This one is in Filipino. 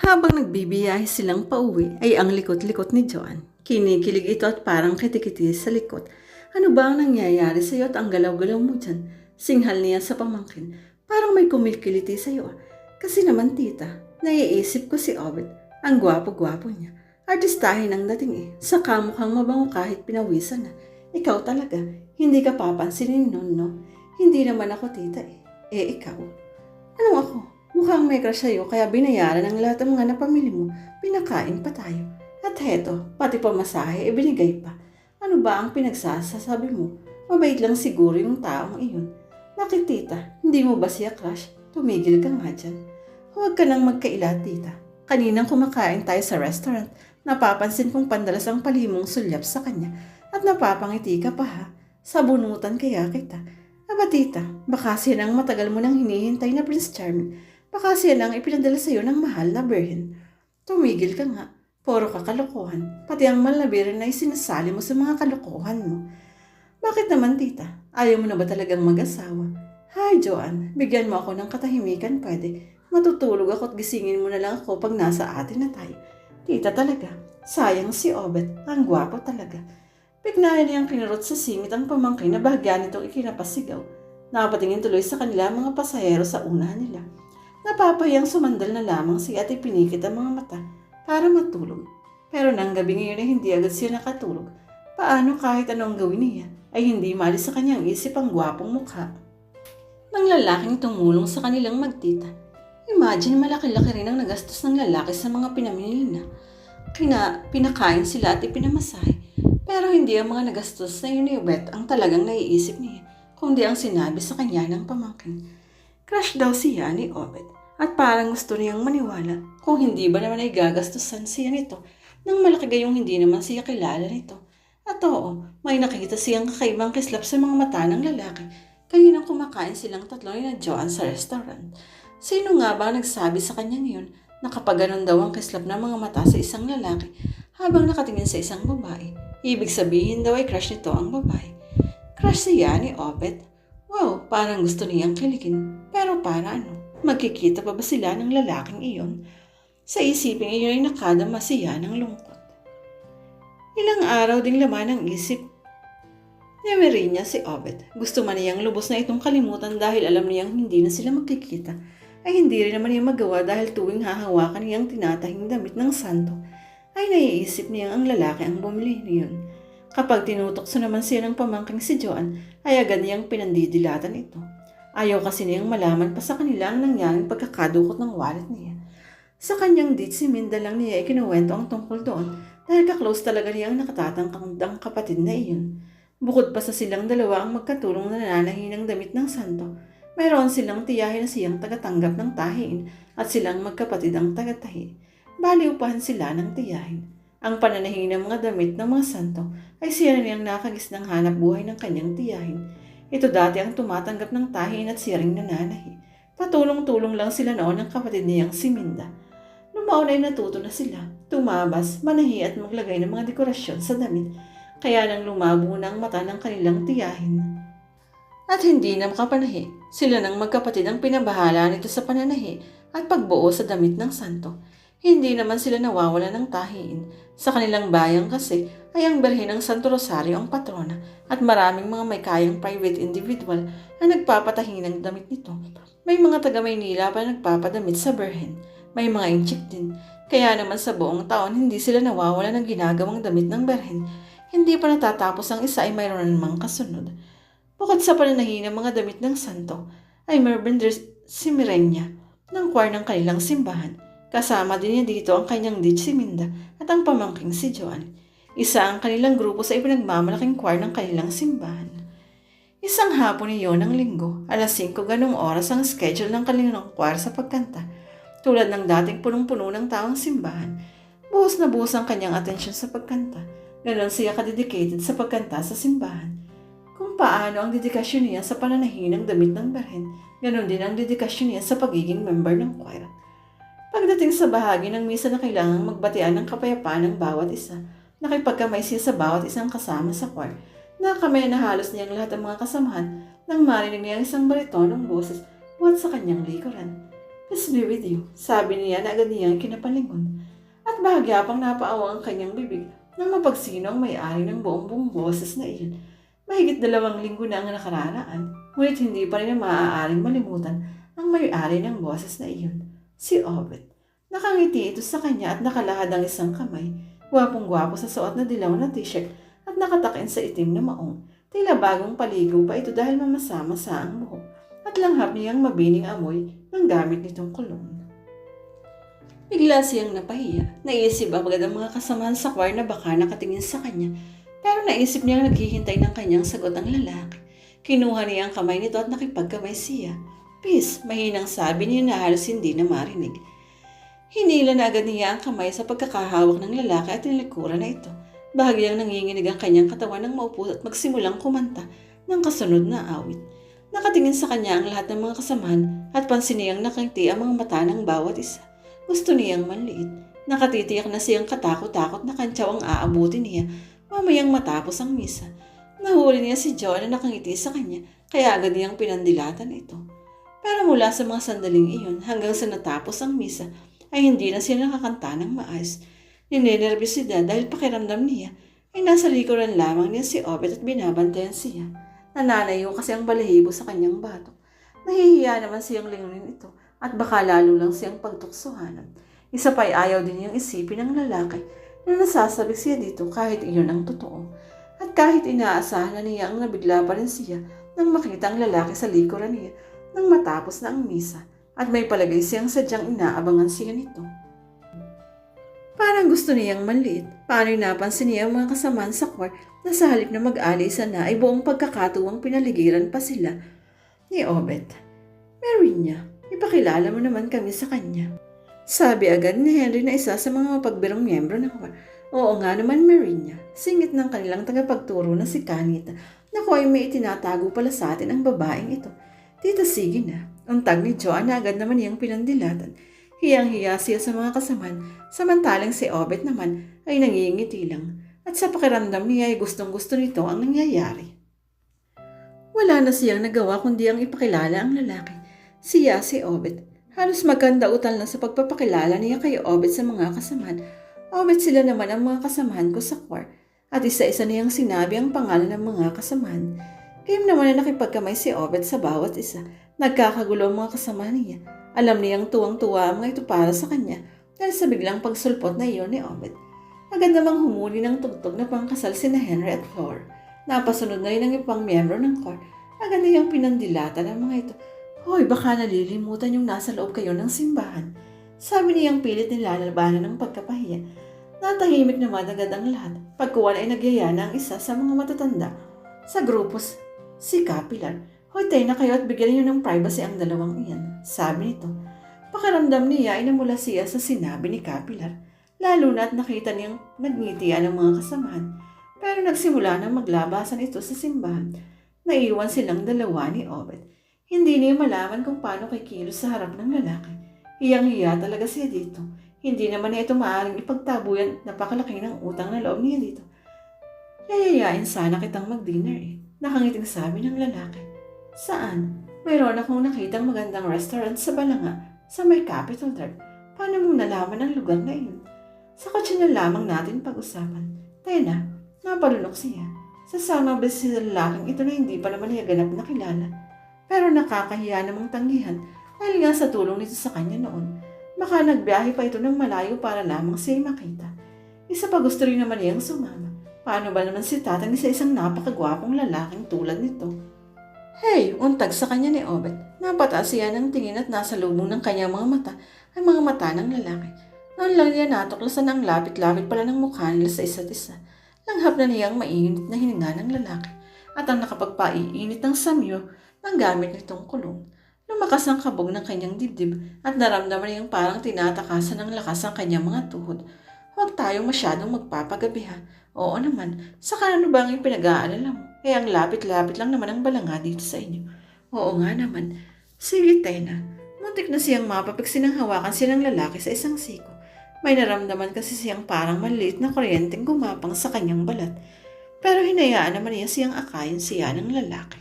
Habang nagbibiyahe silang pauwi ay ang likot-likot ni Joan. Kinikilig ito at parang kitikiti sa likot. Ano ba ang nangyayari sa iyo at ang galaw-galaw mo dyan? Singhal niya sa pamangkin. Parang may kumikiliti sa iyo. ah. Kasi naman tita, naiisip ko si Obed. Ang gwapo-gwapo niya. Artistahin ang dating eh. Sa kamukhang mabango kahit pinawisan na. Ikaw talaga, hindi ka papansinin nun, no? Hindi naman ako tita eh. Eh, ikaw. Anong ako? Mukhang may crush sa'yo kaya binayaran ang lahat ng mga napamili mo. Pinakain pa tayo. At heto, pati pamasahe, ibinigay pa. Ano ba ang pinagsasasabi mo? Mabait lang siguro yung taong iyon. Bakit tita? Hindi mo ba siya crush? Tumigil ka nga dyan. Huwag ka nang magkaila, tita. Kaninang kumakain tayo sa restaurant, napapansin kong pandalas ang palimong sulyap sa kanya at napapangiti ka pa ha. Sabunutan kaya kita. Aba tita, baka siya ang matagal mo nang hinihintay na Prince Charming. Baka siya lang ipinadala sa iyo ng mahal na birhen. Tumigil ka nga. Puro ka kalokohan. Pati ang mahal na birhen ay sinasali mo sa mga kalokohan mo. Bakit naman tita? Ayaw mo na ba talagang mag-asawa? Hi Joanne, bigyan mo ako ng katahimikan pwede. Matutulog ako at gisingin mo na lang ako pag nasa atin na tayo. Tita talaga. Sayang si Obet. Ang gwapo talaga. Bignayan niyang kinurot sa singit ang pamangkin na bahagya nitong ikinapasigaw. Napatingin tuloy sa kanila mga pasahero sa unahan nila. Napapayang sumandal na lamang si ate pinikit ang mga mata para matulog. Pero nang gabi ngayon ay hindi agad siya nakatulog. Paano kahit anong gawin niya ay hindi malis sa kanyang isip ang gwapong mukha. Nang lalaking tumulong sa kanilang magtita. Imagine malaki-laki rin ang nagastos ng lalaki sa mga pinamili na. Kina, pinakain sila at ipinamasahe. Pero hindi ang mga nagastos na yun ni Obet ang talagang naiisip niya, kundi ang sinabi sa kanya ng pamangkin. Crush daw siya ni Obed at parang gusto niyang maniwala kung hindi ba naman ay gagastusan siya nito nang malaki gayong hindi naman siya kilala nito. At oo, may nakikita siyang kakaibang kislap sa mga mata ng lalaki kaninang kumakain silang tatlo ni Joan sa restaurant. Sino nga ba nagsabi sa kanya ngayon na kapag ganun daw ang kislap ng mga mata sa isang lalaki habang nakatingin sa isang babae, ibig sabihin daw ay crush nito ang babae. Crush siya ni Obed Wow, parang gusto niyang kiligin. Pero para ano? Magkikita pa ba sila ng lalaking iyon? Sa isipin iyon ay nakadama siya ng lungkot. Ilang araw ding laman ang isip ni Merinya si Obed. Gusto man niyang lubos na itong kalimutan dahil alam niyang hindi na sila magkikita. Ay hindi rin naman niya magawa dahil tuwing hahawakan niyang tinatahing damit ng santo, ay naiisip niyang ang lalaki ang bumili niyon. Kapag tinutokso naman siya ng pamangking si Joan, ay agad niyang pinandidilatan ito. Ayaw kasi niyang malaman pa sa kanila ang nangyaring pagkakadukot ng wallet niya. Sa kanyang date si Minda lang niya ikinuwento ang tungkol doon dahil kaklose talaga niya ang nakatatangkang ang kapatid na iyon. Bukod pa sa silang dalawa ang magkatulong na nananahi ng damit ng santo, mayroon silang tiyahin na siyang tagatanggap ng tahiin at silang magkapatid ang tagatahi. Bali upahan sila ng tiyahin. Ang pananahi ng mga damit ng mga santo ay siya na niyang nakagis ng hanap buhay ng kanyang tiyahin. Ito dati ang tumatanggap ng tahiin at siya ring nananahi. Patulong-tulong lang sila noon ng kapatid niyang si Minda. Lumaon ay natuto na sila, tumabas, manahi at maglagay ng mga dekorasyon sa damit. Kaya nang lumabo na ang mata ng kanilang tiyahin. At hindi na makapanahi, sila ng magkapatid ang pinabahala nito sa pananahi at pagbuo sa damit ng santo. Hindi naman sila nawawala ng tahiin. Sa kanilang bayang kasi ay ang berhe ng Santo Rosario ang patrona at maraming mga may kayang private individual na nagpapatahi ng damit nito. May mga taga Maynila pa nagpapadamit sa berhen. May mga inchik din. Kaya naman sa buong taon hindi sila nawawala ng ginagawang damit ng berhen. Hindi pa natatapos ang isa ay mayroon na namang kasunod. Bukod sa pananahi ng mga damit ng santo, ay meron din si Mirenya ng kwar ng kanilang simbahan. Kasama din niya dito ang kanyang ditch si Minda at ang pamangking si Joan. Isa ang kanilang grupo sa ipinagmamalaking choir ng kanilang simbahan. Isang hapon niyon ng linggo, alas 5 ganong oras ang schedule ng kanilang choir sa pagkanta. Tulad ng dating punong-puno ng taong simbahan, buhos na buhos ang kanyang atensyon sa pagkanta. Ganon siya kadedicated sa pagkanta sa simbahan. Kung paano ang dedikasyon niya sa pananahi ng damit ng berhen, ganon din ang dedikasyon niya sa pagiging member ng choir. Pagdating sa bahagi ng misa na kailangang magbatian ng kapayapaan ng bawat isa, nakipagkamay siya sa bawat isang kasama sa choir. Nakamay na halos niyang lahat ng mga kasamahan nang marinig niya ang isang baritonong boses buhat sa kanyang likuran. Peace be with you, sabi niya na agad niyang kinapalingon. At bahagya pang napaawa ang kanyang bibig nang mapagsino ang may-ari ng buong buong boses na iyon. Mahigit dalawang linggo na ang nakararaan, ngunit hindi pa rin maaaring malimutan ang may-ari ng boses na iyon, si Obet. Nakangiti ito sa kanya at nakalahad ang isang kamay, gwapong-gwapo sa suot na dilaw na t-shirt at nakatakin sa itim na maong. Tila bagong paligo pa ito dahil mamasama sa ang buhok at langhap niyang mabining amoy ng gamit nitong kulong. Bigla siyang napahiya. Naisip agad ang mga kasamahan sa choir na baka nakatingin sa kanya. Pero naisip niyang naghihintay ng kanyang sagot ang lalaki. Kinuha niya ang kamay nito at nakipagkamay siya. Peace, mahinang sabi niya na halos hindi na marinig. Hinila na agad niya ang kamay sa pagkakahawak ng lalaki at nilikuran na ito. Bahagyang nanginginig ang kanyang katawan ng maupo at magsimulang kumanta ng kasunod na awit. Nakatingin sa kanya ang lahat ng mga kasamahan at pansin niyang nakangiti ang mga mata ng bawat isa. Gusto niyang manliit. Nakatitiyak na siyang katakot-takot na kantsaw ang aabutin niya mamayang matapos ang misa. Nahuli niya si John na nakangiti sa kanya kaya agad niyang pinandilatan ito. Pero mula sa mga sandaling iyon hanggang sa natapos ang misa ay hindi na siya nakakanta ng maayos. Ninenervyosida dahil pakiramdam niya ay nasa likuran lamang niya si Obet at binabantayan siya. Nananayo kasi ang balahibo sa kanyang batok. Nahihiya naman siyang lingunin ito at baka lalo lang siyang pagtuksohanan. Isa pa'y ayaw din niyang isipin ng lalaki na nasasabik siya dito kahit iyon ang totoo. At kahit inaasahan na niya ang nabigla pa rin siya nang makita ang lalaki sa likuran niya nang matapos na ang misa at may palagay siyang sadyang inaabangan siya nito. Parang gusto niyang manliit. Paano napansin niya ang mga kasamaan sa court na sa halip na mag-alisan na ay buong pagkakatuwang pinaligiran pa sila ni Obet. Marinya, ipakilala mo naman kami sa kanya. Sabi agad ni Henry na isa sa mga mapagbirong miyembro ng court. Oo nga naman, Marinya. Singit ng kanilang tagapagturo na si Kanita. Naku ay may itinatago pala sa atin ang babaeng ito. Tita, sige na. Untag ni Joan agad naman niyang pinandilatan. Hiyang-hiya siya sa mga kasaman, samantalang si Obet naman ay nangingiti lang. At sa pakiramdam niya ay gustong-gusto nito ang nangyayari. Wala na siyang nagawa kundi ang ipakilala ang lalaki. Siya si Obet. Halos magkanda utal na sa pagpapakilala niya kay Obet sa mga kasamahan. Obet sila naman ang mga kasamahan ko sa choir. At isa-isa niyang sinabi ang pangalan ng mga kasamahan. Kayam naman na nakipagkamay si Obet sa bawat isa. Nagkakagulo ang mga kasamahan niya. Alam niyang tuwang-tuwa ang mga ito para sa kanya dahil sa biglang pagsulpot na iyon ni Obet. Agad namang humuli ng tugtog na pangkasal si na Henry at Flor. Napasunod na rin ang ibang miyembro ng court. Agad niyang pinandilatan ang mga ito. Hoy, baka nalilimutan yung nasa loob kayo ng simbahan. Sabi niyang pilit nilalabanan ng pagkapahiya. Natahimik naman agad ang lahat. Pagkuwan ay nagyaya na ang isa sa mga matatanda. Sa grupos, si Capilar. Hoy, na kayo at bigyan niyo ng privacy ang dalawang iyan. Sabi nito. Pakiramdam niya ay namula siya sa sinabi ni Capilar. Lalo na at nakita niyang nagngitian ang mga kasamahan. Pero nagsimula na maglabasan ito sa simbahan. Naiwan silang dalawa ni Obed. Hindi niya malaman kung paano kikilos sa harap ng lalaki. Hiyang-hiya talaga siya dito. Hindi naman ito maaaring ipagtabuyan at napakalaki ng utang na loob niya dito. Yayayain sana kitang mag-dinner eh. Nakangiting sabi ng lalaki. Saan? Mayroon akong nakitang magandang restaurant sa Balanga, sa may Capitol Drive. Paano mo nalaman ang lugar na iyon? Sa kotse na lamang natin pag-usapan. Tena, napalunok siya. Sasama ba si lalaking ito na hindi pa naman niya ganap na kilala? Pero nakakahiya namang tanggihan dahil nga sa tulong nito sa kanya noon. Baka nagbiyahe pa ito ng malayo para lamang siya makita. Isa pa gusto rin naman niyang sumama. Paano ba naman si tatang sa isang napakagwapong lalaking tulad nito? Hey, untag sa kanya ni Obet. Napataas siya ng tingin at nasa lubong ng kanyang mga mata ay mga mata ng lalaki. Noon lang niya natuklasan ang lapit-lapit pala ng mukha nila sa isa't isa. Langhap na niyang mainit na hininga ng lalaki at ang nakapagpaiinit ng samyo ng gamit nitong kulong. Lumakas ang kabog ng kanyang dibdib at naramdaman niyang parang tinatakasan ng lakas ang kanyang mga tuhod. Huwag tayong masyadong magpapagabi ha. Oo naman, sa ano ba ang pinag-aalala mo? Eh ang lapit-lapit lang naman ang balanga dito sa inyo. Oo nga naman. Sige, Tena. Muntik na siyang mapapiksin ng hawakan silang lalaki sa isang siko. May naramdaman kasi siyang parang maliit na kuryenteng gumapang sa kanyang balat. Pero hinayaan naman niya siyang akayin siya ng lalaki.